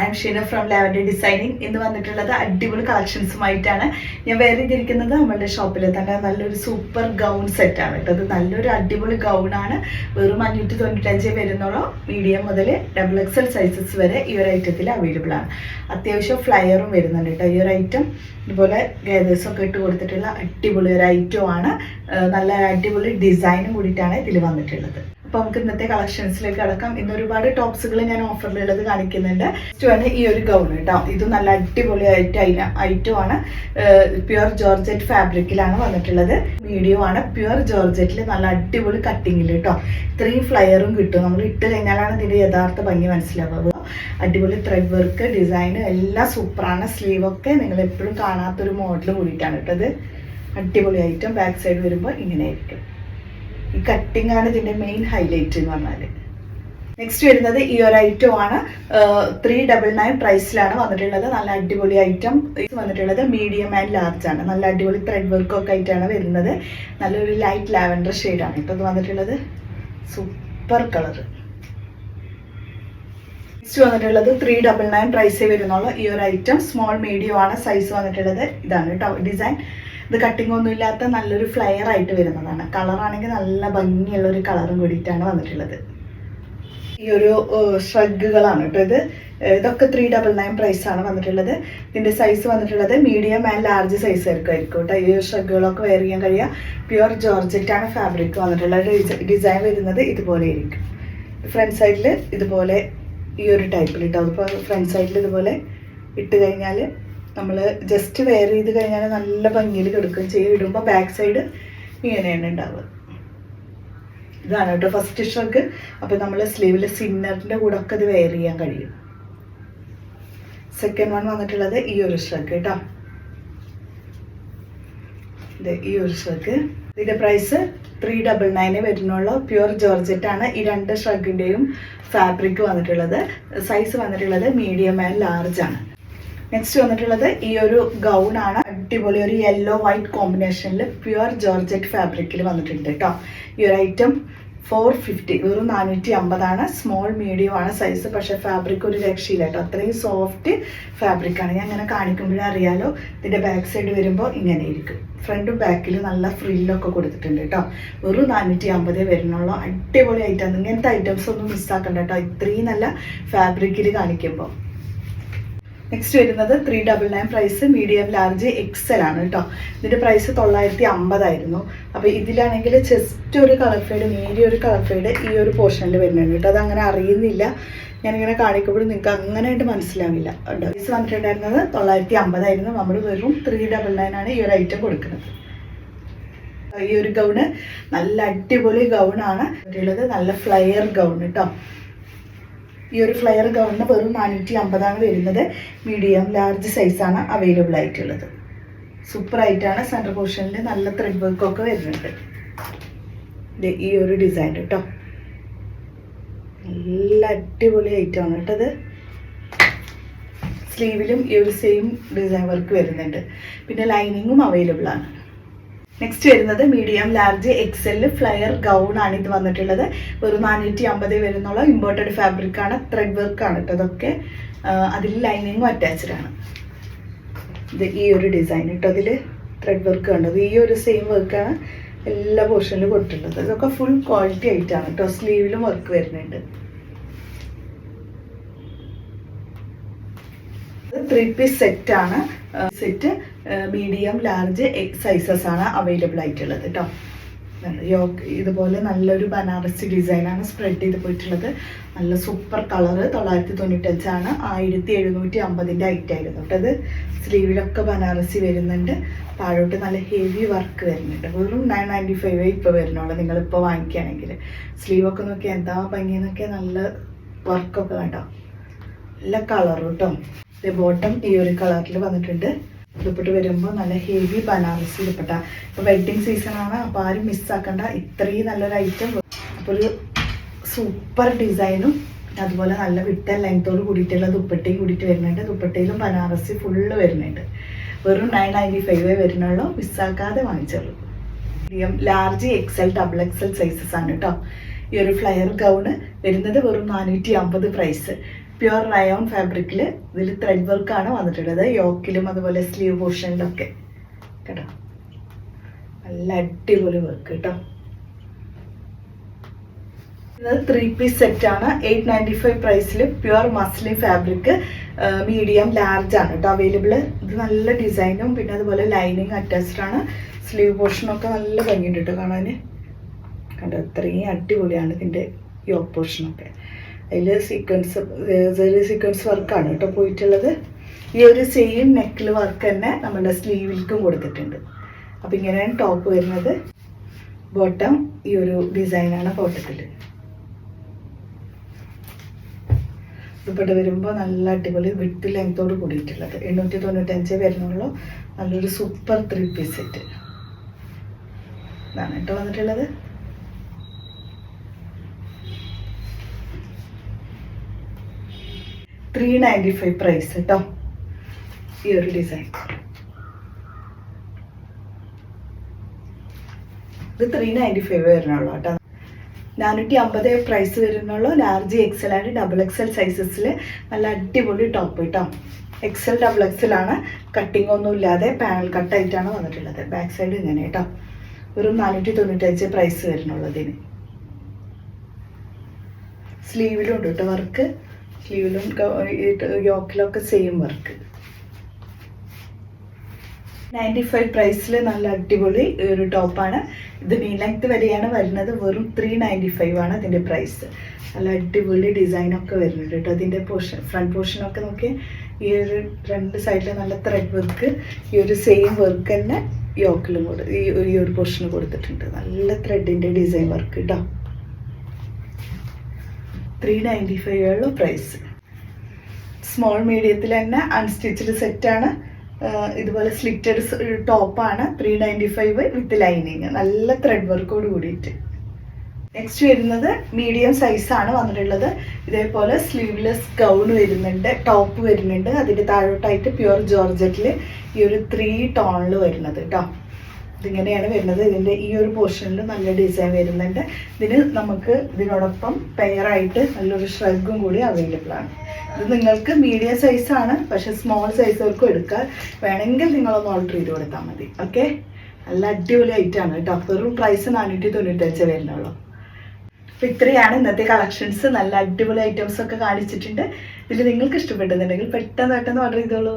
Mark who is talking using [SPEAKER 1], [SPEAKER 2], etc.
[SPEAKER 1] I am Sheena from Lavender Designing ഇന്ന് വന്നിട്ടുള്ളത് അടിപൊളി കളക്ഷൻസുമായിട്ടാണ് ഞാൻ വേറെ ഇതിരിക്കുന്നത് നമ്മളുടെ ഷോപ്പിൽ തന്നെ നല്ലൊരു സൂപ്പർ ഗൗൺ സെറ്റാണ് കേട്ടോ. അത് നല്ലൊരു അടിപൊളി ഗൗണാണ് വെറും അഞ്ഞൂറ്റി തൊണ്ണൂറ്റഞ്ച് വരുന്നോളം മീഡിയം മുതൽ ഡബിൾ എക്സൽ സൈസസ് വരെ ഈ ഒരു ഐറ്റത്തിൽ അവൈലബിൾ ആണ്. അത്യാവശ്യം ഫ്ലയറും വരുന്നുണ്ട് കേട്ടോ. ഈ ഒരു ഐറ്റം ഇതുപോലെ ഒക്കെ ഇട്ട് കൊടുത്തിട്ടുള്ള അടിപൊളി ഒരു ഐറ്റമാണ് നല്ല അടിപൊളി ഡിസൈനും കൂടിയിട്ടാണ് ഇതിൽ വന്നിട്ടുള്ളത്. അപ്പോൾ നമുക്ക് ഇന്നത്തെ കളക്ഷൻസിലേക്ക് കടക്കാം. ഇന്ന് ഒരുപാട് ടോപ്സുകൾ ഞാൻ ഓഫറിലുള്ളത് കാണിക്കുന്നുണ്ട്. Next ആണ് ഈ ഒരു ഗൗൺ കേട്ടോ. ഇത് നല്ല അടിപൊളി ആയിട്ട് ഐറ്റം ആണ്. പ്യുർ ജോർജറ്റ് ഫാബ്രിക്കിലാണ് വന്നിട്ടുള്ളത്. മീഡിയം ആണ്. പ്യുർ ജോർജറ്റിൽ നല്ല അടിപൊളി കട്ടിങ്ങിൽ കേട്ടോ. ഇത്രയും ഫ്ലയറും കിട്ടും. നമ്മൾ ഇട്ട് കഴിഞ്ഞാലാണ് ഇതിന്റെ യഥാർത്ഥ ഭംഗി മനസ്സിലാവുക. അടിപൊളി ത്രെഡ് വർക്ക് ഡിസൈൻ എല്ലാം സൂപ്പറാണ് സ്ലീവ് ഒക്കെ നിങ്ങൾ എപ്പോഴും കാണാത്തൊരു മോഡൽ കൂടിയിട്ടാണ് കേട്ടത് അടിപൊളി ഐറ്റം ബാക്ക് സൈഡ് വരുമ്പോൾ ഇങ്ങനെ ആയിരിക്കും. ഈ കട്ടിംഗ് ആണ് ഇതിന്റെ മെയിൻ ഹൈലൈറ്റ് എന്ന് പറഞ്ഞാൽ നെക്സ്റ്റ് വരുന്നത് ഈ ഒരു ഐറ്റം ആണ്. ത്രീ ഡബിൾ നയൻ പ്രൈസിലാണ് വന്നിട്ടുള്ളത്. നല്ല അടിപൊളി ഐറ്റം ഇത് വന്നിട്ടുള്ളത് മീഡിയം ആൻഡ് ലാർജ് ആണ്. നല്ല അടിപൊളി ത്രെഡ് വർക്ക് ഒക്കെ ആയിട്ടാണ് വരുന്നത്. നല്ലൊരു ലൈറ്റ് ലാവൻഡർ ഷെയ്ഡാണ് ഇപ്പോൾ ഇത് വന്നിട്ടുള്ളത് സൂപ്പർ കളർ നെക്സ്റ്റ് വന്നിട്ടുള്ളത് ത്രീ ഡബിൾ നയൻ പ്രൈസേ വരുന്നുള്ളൂ. ഈ ഒരു ഐറ്റം സ്മോൾ മീഡിയം ആണ് സൈസ് വന്നിട്ടുള്ളത്. ഇതാണ് ഡിസൈൻ ഇത് കട്ടിംഗ് ഒന്നും ഇല്ലാത്ത നല്ലൊരു ഫ്ലയർ ആയിട്ട് വരുന്നതാണ്. കളറാണെങ്കിൽ നല്ല ഭംഗിയുള്ള ഒരു കളറും കൂടിയിട്ടാണ് വന്നിട്ടുള്ളത്. ഈ ഒരു ഷ്രഗുകളാണ് കേട്ടോ ഇത്. ഇതൊക്കെ ത്രീ ഡബിൾ നയൻ പ്രൈസ് ആണ് വന്നിട്ടുള്ളത്. ഇതിന്റെ സൈസ് വന്നിട്ടുള്ളത് മീഡിയം ആൻഡ് ലാർജ് സൈസ് ആയിരിക്കും കേട്ടോ. ഈ ഷ്രഗുകളൊക്കെ വെയർ ചെയ്യാൻ കഴിയുക. പ്യുവർ ജോർജറ്റ് ആണ് ഫാബ്രിക് വന്നിട്ടുള്ളത്. ഡിസൈൻ വരുന്നത് ഇതുപോലെ ആയിരിക്കും. ഫ്രണ്ട് സൈഡിൽ ഇതുപോലെ ഈ ഒരു ടൈപ്പിൽ ഇട്ടോ. അതിപ്പോൾ ഫ്രണ്ട് സൈഡിൽ ഇതുപോലെ ഇട്ട് കഴിഞ്ഞാൽ നമ്മൾ ജസ്റ്റ് വെയർ ചെയ്ത് കഴിഞ്ഞാൽ നല്ല ഭംഗിയിൽ കിടക്കുകയും ചെയ്യും ഇടുമ്പോൾ ബാക്ക് സൈഡ് ഇങ്ങനെയാണ് ഉണ്ടാവുക ഇതാണ് കേട്ടോ ഫസ്റ്റ് ഷ്രഗ് അപ്പോൾ നമ്മൾ സ്ലീവിൽ സിന്നറിന്റെ കൂടെ ഒക്കെ ഇത് വെയർ ചെയ്യാൻ കഴിയും. സെക്കൻഡ് വൺ വന്നിട്ടുള്ളത് ഈ ഒരു ഷ്രഗ് കേട്ടോ. ഇത് ഈ ഒരു ഷ്രഗ് ഇതിന്റെ പ്രൈസ് ത്രീ ഡബിൾ നയന് വരുന്നുള്ളൂ. പ്യുവർ ജോർജറ്റാണ് ഈ രണ്ട് ഷ്രഗിന്റെയും ഫാബ്രിക് വന്നിട്ടുള്ളത്. സൈസ് വന്നിട്ടുള്ളത് മീഡിയം ആൻഡ് ലാർജ് ആണ്. നെക്സ്റ്റ് വന്നിട്ടുള്ളത് ഈ ഒരു ഗൗൺ ആണ്. അടിപൊളി ഒരു യെല്ലോ വൈറ്റ് കോമ്പിനേഷനിൽ പ്യുവർ ജോർജറ്റ് ഫാബ്രിക്കിൽ വന്നിട്ടുണ്ട് കേട്ടോ ഈ ഒരു ഐറ്റം ഫോർ ഫിഫ്റ്റി വെറും നാനൂറ്റി അമ്പതാണ് സ്മോൾ മീഡിയം ആണ് സൈസ് പക്ഷെ ഫാബ്രിക് ഒരു രക്ഷയില്ല കേട്ടോ അത്രയും സോഫ്റ്റ് ഫാബ്രിക്കാണ് ഞാൻ അങ്ങനെ കാണിക്കുമ്പോഴേ അറിയാലോ ഇതിന്റെ ബാക്ക് സൈഡ് വരുമ്പോൾ ഇങ്ങനെ ഇരിക്കും. ഫ്രണ്ടും ബാക്കിൽ നല്ല ഫ്രില്ലൊക്കെ കൊടുത്തിട്ടുണ്ട് കേട്ടോ വെറും നാനൂറ്റി അമ്പതേ വരുന്നുള്ളൂ. അടിപൊളി ഐറ്റം ഇങ്ങനത്തെ ഐറ്റംസ് ഒന്നും മിസ്സാക്കണ്ട കേട്ടോ ഇത്രയും നല്ല ഫാബ്രിക്കിൽ കാണിക്കുമ്പോൾ നെക്സ്റ്റ് വരുന്നത് three double nine price medium large XL ആണ് കേട്ടോ ഇതിന്റെ പ്രൈസ് തൊള്ളായിരത്തി അമ്പതായിരുന്നു അപ്പോൾ ഇതിലാണെങ്കിൽ ജസ്റ്റ് ഒരു കളർ ഫെയ്ഡ് നേരിയ ഒരു കളർ ഫെയ്ഡ് ഈ ഒരു പോർഷനിൽ വരുന്നുണ്ട് കേട്ടോ അതങ്ങനെ അറിയുന്നില്ല. ഞാനിങ്ങനെ കാണിക്കുമ്പോൾ നിങ്ങൾക്ക് അങ്ങനെയായിട്ട് മനസ്സിലാവില്ല പ്രൈസ് വന്നിട്ടുണ്ടായിരുന്നത് തൊള്ളായിരത്തി അമ്പതായിരുന്നു നമ്മൾ വെറും ത്രീ ഡബിൾ നയൻ ആണ് ഈ ഒരു ഐറ്റം കൊടുക്കുന്നത്. ഈ ഒരു ഗൗണ് നല്ല അടിപൊളി ഗൗണാണ് ഉള്ളത് നല്ല ഫ്ലയർ ഗൗൺ കേട്ടോ ഈ ഒരു ഫ്ലെയർ ഗൗണിന് വെറും നാനൂറ്റി അമ്പതാണ് വരുന്നത് മീഡിയം ലാർജ് സൈസാണ് അവൈലബിൾ ആയിട്ടുള്ളത്. സൂപ്പർ ആയിട്ടാണ് സെന്റർ പോർഷനിൽ നല്ല ത്രെഡ് വർക്കൊക്കെ വരുന്നുണ്ട് ഈ ഒരു ഡിസൈൻ കേട്ടോ നല്ല അടിപൊളി ഐറ്റമാണ് കേട്ടത് സ്ലീവിലും ഈ ഒരു സെയിം ഡിസൈൻ വർക്ക് വരുന്നുണ്ട്. പിന്നെ ലൈനിങ്ങും അവൈലബിൾ ആണ്. നെക്സ്റ്റ് വരുന്നത് medium large XL flare gown ആണ് ഇത് വന്നിട്ടുള്ളത്. ഒരു നാനൂറ്റി അമ്പത് വരുന്നുള്ള. ഇമ്പോർട്ടഡ് ഫാബ്രിക് ആണ്. ത്രെഡ് വർക്ക് ആണ് കേട്ടോ അതൊക്കെ അതിൽ ലൈനിങ്ങും അറ്റാച്ച്ഡ് ആണ്. ഇത് ഈ ഒരു ഡിസൈൻ കേട്ടോ അതിൽ ത്രെഡ് വർക്ക് കണ്ടത് ഈ ഒരു സെയിം വർക്കാണ് എല്ലാ പോർഷനിലും കൊടുത്തിട്ടുള്ളത്. ഇതൊക്കെ ഫുൾ ക്വാളിറ്റി ആയിട്ടാണ് കേട്ടോ. സ്ലീവിലും വർക്ക് വരുന്നുണ്ട്. ത്രീ പീസ് സെറ്റ് ആണ്. സെറ്റ് മീഡിയം ലാർജ് സൈസസ് ആണ് അവൈലബിൾ ആയിട്ടുള്ളത് കേട്ടോ യോക്ക് ഇതുപോലെ നല്ലൊരു ബനാറസി ഡിസൈനാണ് സ്പ്രെഡ് ചെയ്ത് പോയിട്ടുള്ളത്. നല്ല സൂപ്പർ കളറ് തൊള്ളായിരത്തി തൊണ്ണൂറ്റഞ്ചാണ് ആയിരത്തി എഴുന്നൂറ്റി അമ്പതിന്റെ ഐറ്റം ആയിരുന്നു കേട്ടോ അത് സ്ലീവിലൊക്കെ ബനാറസി വരുന്നുണ്ട്. താഴോട്ട് നല്ല ഹെവി വർക്ക് വരുന്നുണ്ട്. വെറും നയൻ നയന്റി ഫൈവ് ഇപ്പോൾ വരുന്നുള്ളൂ നിങ്ങളിപ്പോൾ വാങ്ങിക്കുകയാണെങ്കിൽ. സ്ലീവൊക്കെ നോക്കി എന്താ ഭംഗിയെന്നൊക്കെ നല്ല വർക്കൊക്കെ കണ്ടോ നല്ല കളർ കേട്ടോ ബോട്ടം ഈ ഒരു കളറിൽ വന്നിട്ടുണ്ട്. ദുപ്പട്ട വരുമ്പോൾ നല്ല ഹെവി ബനാറസി ദുപ്പട്ട ഇപ്പോൾ വെഡ്ഡിങ് സീസണാണ് അപ്പോൾ ആരും മിസ്സാക്കണ്ട ഇത്രയും നല്ലൊരു ഐറ്റം അപ്പോൾ ഒരു സൂപ്പർ ഡിസൈനും അതുപോലെ നല്ല വിട്ട ലെങ്തോട് കൂടിയിട്ടുള്ള ദുപ്പട്ടയും കൂടിയിട്ട് വരുന്നുണ്ട്. ദുപ്പട്ടയിലും ബനാറസി ഫുള്ള് വരുന്നുണ്ട്. വെറും നയൻ നയന്റി ഫൈവേ വരുന്നുള്ളൂ. മിസ്സാക്കാതെ വാങ്ങിച്ചുള്ളൂ medium large XL double XL sizes ആണ് കേട്ടോ ഈ ഒരു ഫ്ലയർ ഗൗണ് വരുന്നത് വെറും നാനൂറ്റി അമ്പത് പ്രൈസ് പ്യുർ റയോൺ ഫാബ്രിക്കിൽ ഇതിൽ ത്രെഡ് വർക്കാണ് വന്നിട്ടുള്ളത്. യോക്കിലും അതുപോലെ സ്ലീവ് പോർഷനിലൊക്കെ കേട്ടോ? നല്ല അടിപൊളി വർക്ക് കേട്ടോ. ഇത് ത്രീ പീസ് സെറ്റ് ആണ്. എയ്റ്റ് നയന്റി ഫൈവ് പ്രൈസിൽ pure muslin fabric medium large ആണ് കേട്ടോ അവൈലബിൾ ഇത് നല്ല ഡിസൈനും പിന്നെ അതുപോലെ ലൈനിങ് അറ്റാച്ച്ഡ് ആണ്. സ്ലീവ് പോർഷനൊക്കെ നല്ല ഭംഗിയുണ്ട് കേട്ടോ കാണാൻ കണ്ടോ? ഇത്രയും അടിപൊളിയാണ് ഇതിന്റെ യോക്ക് പോർഷനൊക്കെ അതിൽ സീക്വൻസ് സീക്വൻസ് വർക്കാണ് കേട്ടോ പോയിട്ടുള്ളത്. ഈ ഒരു സെയിം നെക്കിൽ വർക്ക് തന്നെ നമ്മുടെ സ്ലീവിൽക്കും കൊടുത്തിട്ടുണ്ട്. അപ്പം ഇങ്ങനെയാണ് ടോപ്പ് വരുന്നത്. ബോട്ടം ഈ ഒരു ഡിസൈനാണ് ഫോട്ടത്തിൽ ഇവിടെ വരുമ്പോൾ നല്ല അടിപൊളി വിട്ട് ലെങ്ത്തോട് കൂടിയിട്ടുള്ളത്. എണ്ണൂറ്റി തൊണ്ണൂറ്റഞ്ച് വരുന്നുള്ളൂ. നല്ലൊരു സൂപ്പർ ത്രീ പീസ് സെറ്റ് ഇതാണ് കേട്ടോ വന്നിട്ടുള്ളത്. ത്രീ നയന്റി ഫൈവ് പ്രൈസ് കേട്ടോ ഈ ഒരു ഡിസൈൻ ഇത് ത്രീ നയന്റി ഫൈവ് വരുന്നുള്ളൂ കേട്ടോ. നാനൂറ്റി അമ്പത് പ്രൈസ് വരുന്നുള്ളൂ. Large XL and double XL സൈസസിൽ നല്ല അടിപൊളി ടോപ്പ് കേട്ടോ എക്സൽ ഡബിൾ എക്സൽ ആണ്. കട്ടിംഗ് ഒന്നും ഇല്ലാതെ പാനൽ കട്ടായിട്ടാണ് വന്നിട്ടുള്ളത്. ബാക്ക് സൈഡ് ഇങ്ങനെ കേട്ടോ വെറും നാനൂറ്റി തൊണ്ണൂറ്റഞ്ച് പ്രൈസ് വരുന്നുള്ളൂ ഇതിന്. സ്ലീവിലും ഉണ്ട് കേട്ടോ വർക്ക് സ്ലീവിലും യോക്കിലൊക്കെ സെയിം വർക്ക് നയന്റി ഫൈവ് പ്രൈസിൽ നല്ല അടിപൊളി ഒരു ടോപ്പാണ് ഇത് മീൻ ലെങ്ത് വരെയാണ് വരുന്നത്. വെറും ത്രീ നയന്റി ഫൈവ് ആണ് അതിന്റെ പ്രൈസ് നല്ല അടിപൊളി ഡിസൈനൊക്കെ വരുന്നുണ്ട് കേട്ടോ. അതിന്റെ പോർഷൻ ഫ്രണ്ട് പോർഷനൊക്കെ നോക്കി ഈ ഒരു രണ്ട് സൈഡിൽ നല്ല ത്രെഡ് വർക്ക് ഈ ഒരു സെയിം വർക്ക് തന്നെ യോക്കിലും കൊടു ഈ ഒരു പോർഷന് കൊടുത്തിട്ടുണ്ട്. നല്ല ത്രെഡിന്റെ ഡിസൈൻ വർക്ക് കേട്ടോ ത്രീ നയന്റി ഫൈവ് ഉള്ള പ്രൈസ് സ്മോൾ മീഡിയത്തിൽ തന്നെ അൺസ്റ്റിച്ചഡ് സെറ്റാണ് ഇതുപോലെ സ്ലിറ്റഡ് ടോപ്പാണ് three ninety five with lining നല്ല ത്രെഡ് വർക്കോട് കൂടിയിട്ട്. നെക്സ്റ്റ് വരുന്നത് മീഡിയം സൈസാണ് വന്നിട്ടുള്ളത്. ഇതേപോലെ സ്ലീവ്ലെസ് ഗൗൺ വരുന്നുണ്ട് ടോപ്പ് വരുന്നുണ്ട്. അതിന്റെ താഴോട്ടായിട്ട് പ്യുവർ ജോർജറ്റിൽ ഈ ഒരു ത്രീ ടോണിൽ വരുന്നത് കേട്ടോ ഇതിങ്ങനെയാണ് വരുന്നത്. ഇതിന്റെ ഈ ഒരു പോർഷനിൽ നല്ല ഡിസൈൻ വരുന്നുണ്ട്. ഇതിന് നമുക്ക് ഇതിനോടൊപ്പം പെയറായിട്ട് നല്ലൊരു ഷ്രഗും കൂടി അവൈലബിൾ ആണ്. ഇത് നിങ്ങൾക്ക് മീഡിയം സൈസാണ് പക്ഷെ സ്മോൾ സൈസുകൾക്കും എടുക്കാൻ വേണമെങ്കിൽ നിങ്ങളൊന്ന് ഓർഡർ ചെയ്ത് കൊടുത്താൽ മതി. ഓക്കെ നല്ല അടിപൊളി ഐറ്റമാണ് കേട്ടോ. വെറും പ്രൈസ് നാനൂറ്റി തൊണ്ണൂറ്റഞ്ച് വരുന്നുള്ളൂ. അപ്പോൾ ഇത്രയാണ് ഇന്നത്തെ കളക്ഷൻസ് നല്ല അടിപൊളി ഐറ്റംസ് ഒക്കെ കാണിച്ചിട്ടുണ്ട്. ഇതിൽ നിങ്ങൾക്ക് ഇഷ്ടപ്പെട്ടെന്നുണ്ടെങ്കിൽ പെട്ടെന്ന് പെട്ടെന്ന് ഓർഡർ ചെയ്തോളൂ.